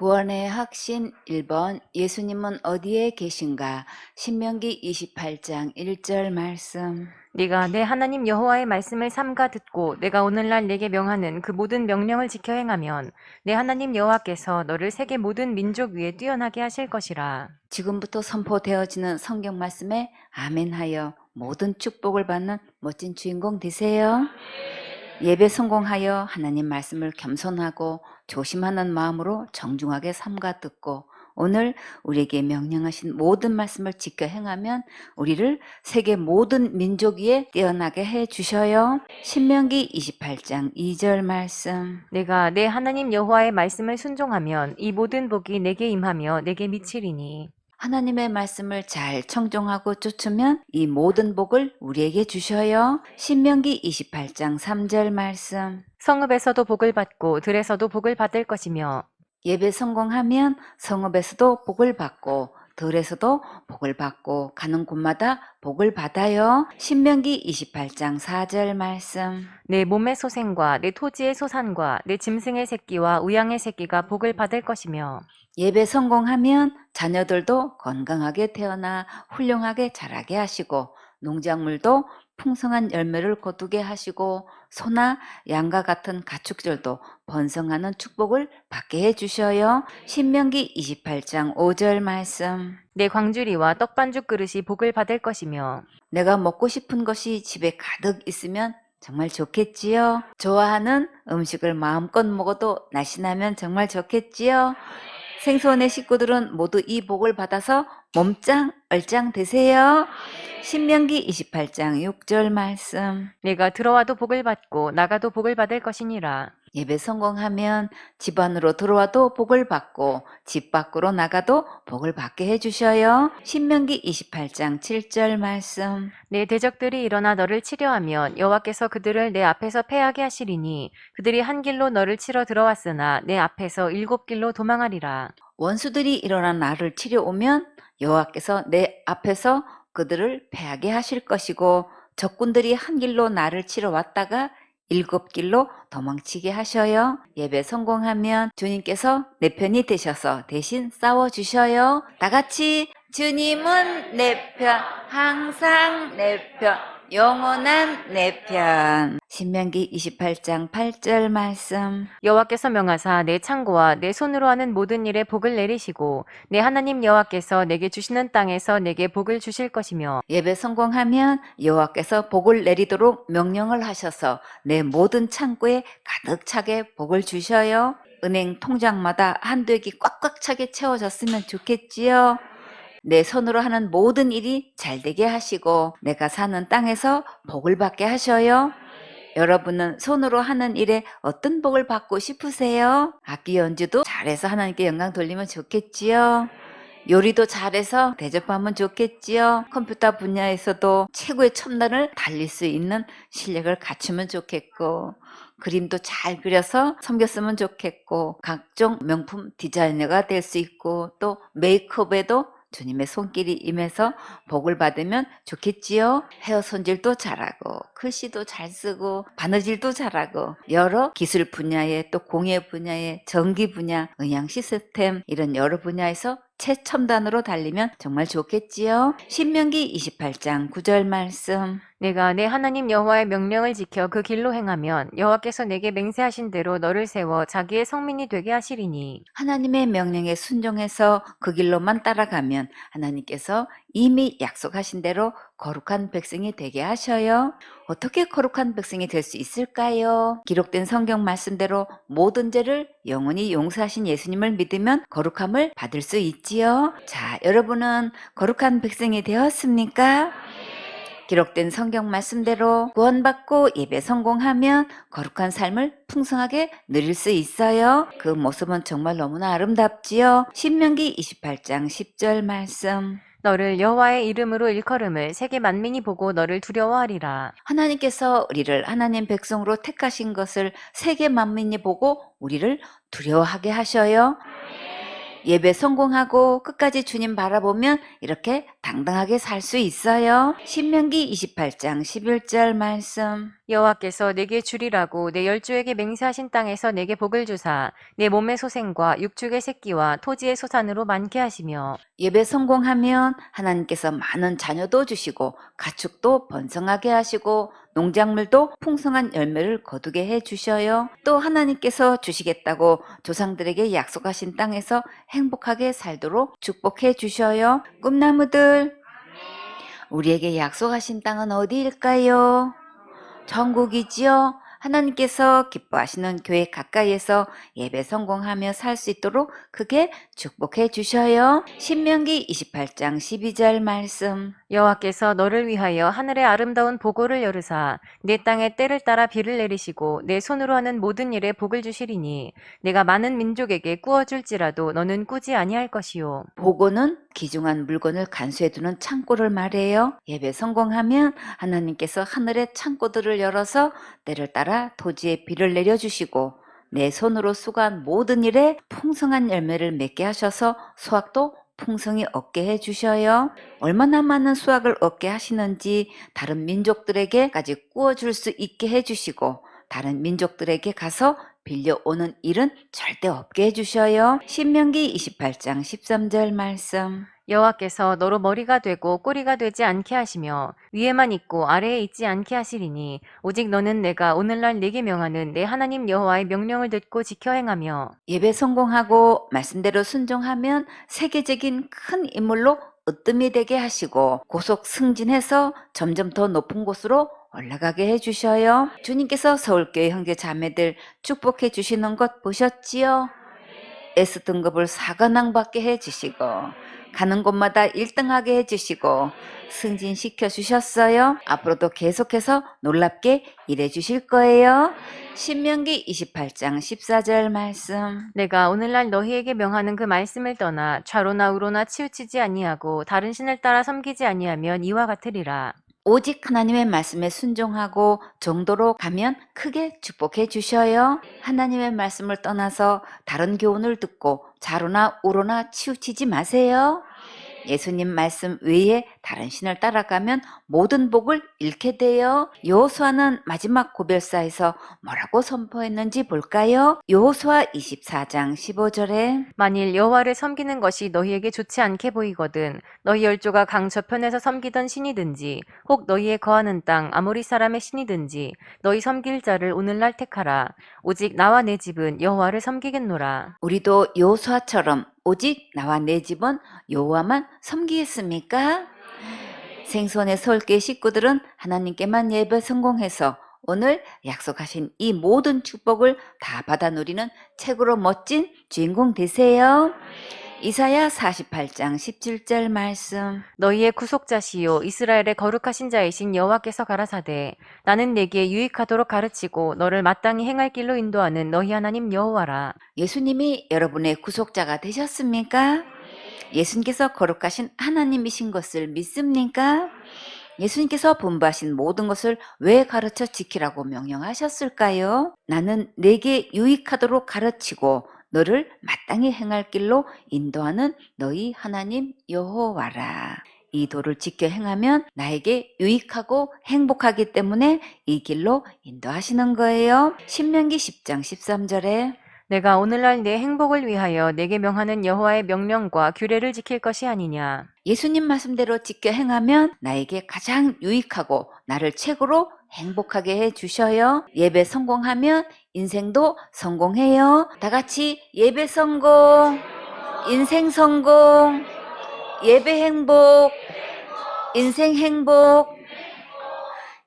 구원의 확신 1번 예수님은 어디에 계신가? 신명기 28장 1절 말씀. 네가 내 하나님 여호와의 말씀을 삼가 듣고 내가 오늘날 내게 명하는 그 모든 명령을 지켜 행하면 내 하나님 여호와께서 너를 세계 모든 민족 위에 뛰어나게 하실 것이라. 지금부터 선포되어지는 성경 말씀에 아멘하여 모든 축복을 받는 멋진 주인공 되세요. 예배 성공하여 하나님 말씀을 겸손하고 조심하는 마음으로 정중하게 삼가 듣고 오늘 우리에게 명령하신 모든 말씀을 지켜 행하면 우리를 세계 모든 민족 위에 뛰어나게 해 주셔요. 신명기 28장 2절 말씀. 내가 내 하나님 여호와의 말씀을 순종하면 이 모든 복이 내게 임하며 내게 미치리니. 하나님의 말씀을 잘 청종하고 쫓으면 이 모든 복을 우리에게 주셔요. 신명기 28장 3절 말씀. 성읍에서도 복을 받고 들에서도 복을 받을 것이며 예배 성공하면 성읍에서도 복을 받고 들에서도 복을 받고 가는 곳마다 복을 받아요. 신명기 28장 4절 말씀. 내 몸의 소생과 내 토지의 소산과 내 짐승의 새끼와 우양의 새끼가 복을 받을 것이며 예배 성공하면 자녀들도 건강하게 태어나 훌륭하게 자라게 하시고 농작물도 풍성한 열매를 거두게 하시고 소나 양과 같은 가축들도 번성하는 축복을 받게 해 주셔요. 신명기 28장 5절 말씀. 내 광주리와 떡반죽 그릇이 복을 받을 것이며 내가 먹고 싶은 것이 집에 가득 있으면 정말 좋겠지요. 좋아하는 음식을 마음껏 먹어도 날씬하면 정말 좋겠지요. 생소원의 식구들은 모두 이 복을 받아서 몸짱 얼짱 되세요. 신명기 28장 6절 말씀. 내가 들어와도 복을 받고 나가도 복을 받을 것이니라. 예배 성공하면 집 안으로 들어와도 복을 받고 집 밖으로 나가도 복을 받게 해주셔요. 신명기 28장 7절 말씀. 내 대적들이 일어나 너를 치려하면 여호와께서 그들을 내 앞에서 패하게 하시리니 그들이 한 길로 너를 치러 들어왔으나 내 앞에서 일곱 길로 도망하리라. 원수들이 일어나 나를 치려 오면 여호와께서 내 앞에서 그들을 패하게 하실 것이고 적군들이 한 길로 나를 치러 왔다가 일곱 길로 도망치게 하셔요. 예배 성공하면 주님께서 내 편이 되셔서 대신 싸워 주셔요. 다 같이 주님은 내 편, 항상 내 편, 영원한 내 편. 신명기 28장 8절 말씀. 여호와께서 명하사 내 창고와 내 손으로 하는 모든 일에 복을 내리시고 내 하나님 여호와께서 내게 주시는 땅에서 내게 복을 주실 것이며 예배 성공하면 여호와께서 복을 내리도록 명령을 하셔서 내 모든 창고에 가득 차게 복을 주셔요. 은행 통장마다 한두 액이 꽉꽉 차게 채워졌으면 좋겠지요. 내 손으로 하는 모든 일이 잘 되게 하시고 내가 사는 땅에서 복을 받게 하셔요. 여러분은 손으로 하는 일에 어떤 복을 받고 싶으세요? 악기 연주도 잘해서 하나님께 영광 돌리면 좋겠지요. 요리도 잘해서 대접하면 좋겠지요. 컴퓨터 분야에서도 최고의 첨단을 달릴 수 있는 실력을 갖추면 좋겠고, 그림도 잘 그려서 섬겼으면 좋겠고, 각종 명품 디자이너가 될 수 있고, 또 메이크업에도 주님의 손길이 임해서 복을 받으면 좋겠지요. 헤어 손질도 잘하고 글씨도 잘 쓰고 바느질도 잘하고 여러 기술 분야에 또 공예 분야에 전기 분야, 의향 시스템 이런 여러 분야에서 최첨단으로 달리면 정말 좋겠지요. 신명기 28장 9절 말씀. 내가 내 하나님 여호와의 명령을 지켜 그 길로 행하면 여호와께서 내게 맹세하신 대로 너를 세워 자기의 성민이 되게 하시리니 하나님의 명령에 순종해서 그 길로만 따라가면 하나님께서 이미 약속하신 대로 거룩한 백성이 되게 하셔요. 어떻게 거룩한 백성이 될 수 있을까요? 기록된 성경 말씀대로 모든 죄를 영원히 용서하신 예수님을 믿으면 거룩함을 받을 수 있지요. 자, 여러분은 거룩한 백성이 되었습니까? 기록된 성경 말씀대로 구원받고 예배 성공하면 거룩한 삶을 풍성하게 누릴 수 있어요. 그 모습은 정말 너무나 아름답지요. 신명기 28장 10절 말씀. 너를 여호와의 이름으로 일컬음을 세계 만민이 보고 너를 두려워하리라. 하나님께서 우리를 하나님 백성으로 택하신 것을 세계 만민이 보고 우리를 두려워하게 하셔요. 예배 성공하고 끝까지 주님 바라보면 이렇게 당당하게 살 수 있어요. 신명기 28장 11절 말씀. 여호와께서 내게 주리라고 내 열조에게 맹세하신 땅에서 내게 복을 주사 내 몸의 소생과 육축의 새끼와 토지의 소산으로 많게 하시며 예배 성공하면 하나님께서 많은 자녀도 주시고 가축도 번성하게 하시고 농작물도 풍성한 열매를 거두게 해 주셔요. 또 하나님께서 주시겠다고 조상들에게 약속하신 땅에서 행복하게 살도록 축복해 주셔요. 꿈나무들 우리에게 약속하신 땅은 어디일까요? 천국이지요. 하나님께서 기뻐하시는 교회 가까이에서 예배 성공하며 살 수 있도록 크게 축복해 주셔요. 신명기 28장 12절 말씀. 여호와께서 너를 위하여 하늘의 아름다운 보고를 열으사 내 땅에 때를 따라 비를 내리시고 내 손으로 하는 모든 일에 복을 주시리니 내가 많은 민족에게 꾸어줄지라도 너는 꾸지 아니할 것이요 보고는 귀중한 물건을 간수해 두는 창고를 말해요. 예배 성공하면 하나님께서 하늘의 창고들을 열어서 때를 따라 토지에 비를 내려 주시고 내 손으로 수고한 모든 일에 풍성한 열매를 맺게 하셔서 수확도 풍성히 얻게 해 주셔요. 얼마나 많은 수확을 얻게 하시는지 다른 민족들에게까지 구워 줄수 있게 해 주시고 다른 민족들에게 가서 빌려오는 일은 절대 없게 해 주셔요. 신명기 28장 13절 말씀. 여호와께서 너로 머리가 되고 꼬리가 되지 않게 하시며 위에만 있고 아래에 있지 않게 하시리니 오직 너는 내가 오늘날 내게 명하는 내 하나님 여호와의 명령을 듣고 지켜 행하며 예배 성공하고 말씀대로 순종하면 세계적인 큰 인물로 으뜸이 되게 하시고 고속 승진해서 점점 더 높은 곳으로 올라가게 해주셔요. 주님께서 서울교회 형제 자매들 축복해 주시는 것 보셨지요? S 등급을 사관왕 받게 해주시고 가는 곳마다 1등하게 해주시고 승진시켜 주셨어요. 앞으로도 계속해서 놀랍게 일해 주실 거예요. 신명기 28장 14절 말씀. 내가 오늘날 너희에게 명하는 그 말씀을 떠나 좌로나 우로나 치우치지 아니하고 다른 신을 따라 섬기지 아니하면 이와 같으리라 오직 하나님의 말씀에 순종하고 정도로 가면 크게 축복해 주셔요. 하나님의 말씀을 떠나서 다른 교훈을 듣고 자로나 우로나 치우치지 마세요. 예수님 말씀 외에 다른 신을 따라가면 모든 복을 잃게 돼요. 여호수아는 마지막 고별사에서 뭐라고 선포했는지 볼까요? 여호수아 24장 15절에 만일 여호와를 섬기는 것이 너희에게 좋지 않게 보이거든 너희 열조가 강 저편에서 섬기던 신이든지 혹 너희의 거하는 땅 아모리 사람의 신이든지 너희 섬길 자를 오늘날 택하라 오직 나와 내 집은 여호와를 섬기겠노라 우리도 여호수아처럼 오직 나와 내 집은 여호와만 섬기겠습니까? 생선의 서울계 식구들은 하나님께만 예배 성공해서 오늘 약속하신 이 모든 축복을 다 받아 누리는 책으로 멋진 주인공 되세요. 이사야 48장 17절 말씀. 너희의 구속자시요 이스라엘의 거룩하신 자이신 여호와께서 가라사대 나는 내게 유익하도록 가르치고 너를 마땅히 행할 길로 인도하는 너희 하나님 여호와라 예수님이 여러분의 구속자가 되셨습니까? 예수님께서 거룩하신 하나님이신 것을 믿습니까? 예수님께서 분부하신 모든 것을 왜 가르쳐 지키라고 명령하셨을까요? 나는 내게 유익하도록 가르치고 너를 마땅히 행할 길로 인도하는 너희 하나님 여호와라. 이 도를 지켜 행하면 나에게 유익하고 행복하기 때문에 이 길로 인도하시는 거예요. 신명기 10장 13절에 내가 오늘날 내 행복을 위하여 내게 명하는 여호와의 명령과 규례를 지킬 것이 아니냐 예수님 말씀대로 지켜 행하면 나에게 가장 유익하고 나를 최고로 행복하게 해 주셔요. 예배 성공하면 인생도 성공해요. 다 같이 예배 성공, 인생 성공, 예배 행복, 인생 행복.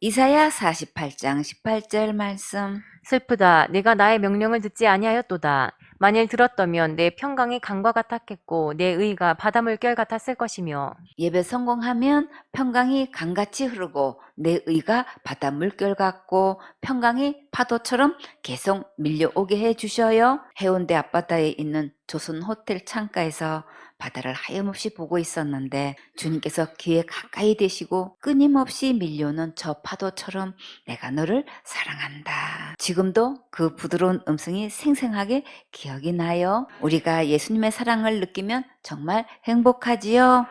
이사야 48장 18절 말씀. 슬프다 내가 나의 명령을 듣지 아니하였도다 만일 들었더면 내 평강이 강과 같았겠고 내 의가 바다 물결 같았을 것이며 예배 성공하면 평강이 강같이 흐르고 내 의가 바다 물결 같고 평강이 파도처럼 계속 밀려오게 해 주셔요. 해운대 앞바다에 있는 조선 호텔 창가에서 바다를 하염없이 보고 있었는데 주님께서 귀에 가까이 대시고 끊임없이 밀려오는 저 파도처럼 내가 너를 사랑한다. 지금도 그 부드러운 음성이 생생하게 기억이 나요. 우리가 예수님의 사랑을 느끼면 정말 행복하지요.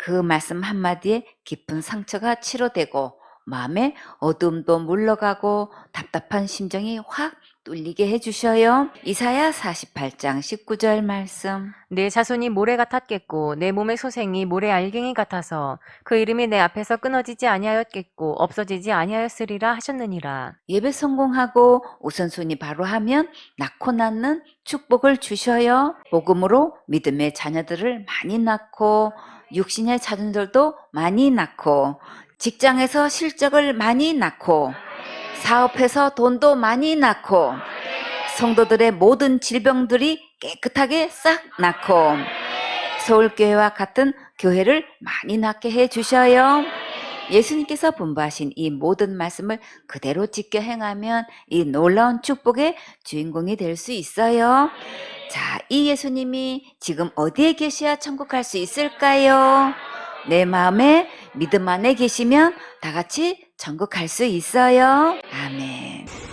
그 말씀 한마디에 깊은 상처가 치료되고 마음의 어둠도 물러가고 답답한 심정이 확 뚫리게 해주셔요. 이사야 48장 19절 말씀. 내 자손이 모래 같았겠고 내 몸의 소생이 모래 알갱이 같아서 그 이름이 내 앞에서 끊어지지 아니하였겠고 없어지지 아니하였으리라 하셨느니라. 예배 성공하고 우선순위 바로 하면 낳고 낳는 축복을 주셔요. 복음으로 믿음의 자녀들을 많이 낳고 육신의 자녀들도 많이 낳고 직장에서 실적을 많이 낳고 사업해서 돈도 많이 낳고 성도들의 모든 질병들이 깨끗하게 싹 낳고 서울교회와 같은 교회를 많이 낳게 해 주셔요. 예수님께서 분부하신 이 모든 말씀을 그대로 지켜 행하면 이 놀라운 축복의 주인공이 될 수 있어요. 자, 이 예수님이 지금 어디에 계셔야 천국 갈 수 있을까요? 내 마음에 믿음 안에 계시면 다 같이 천국 갈 수 있어요. 아멘.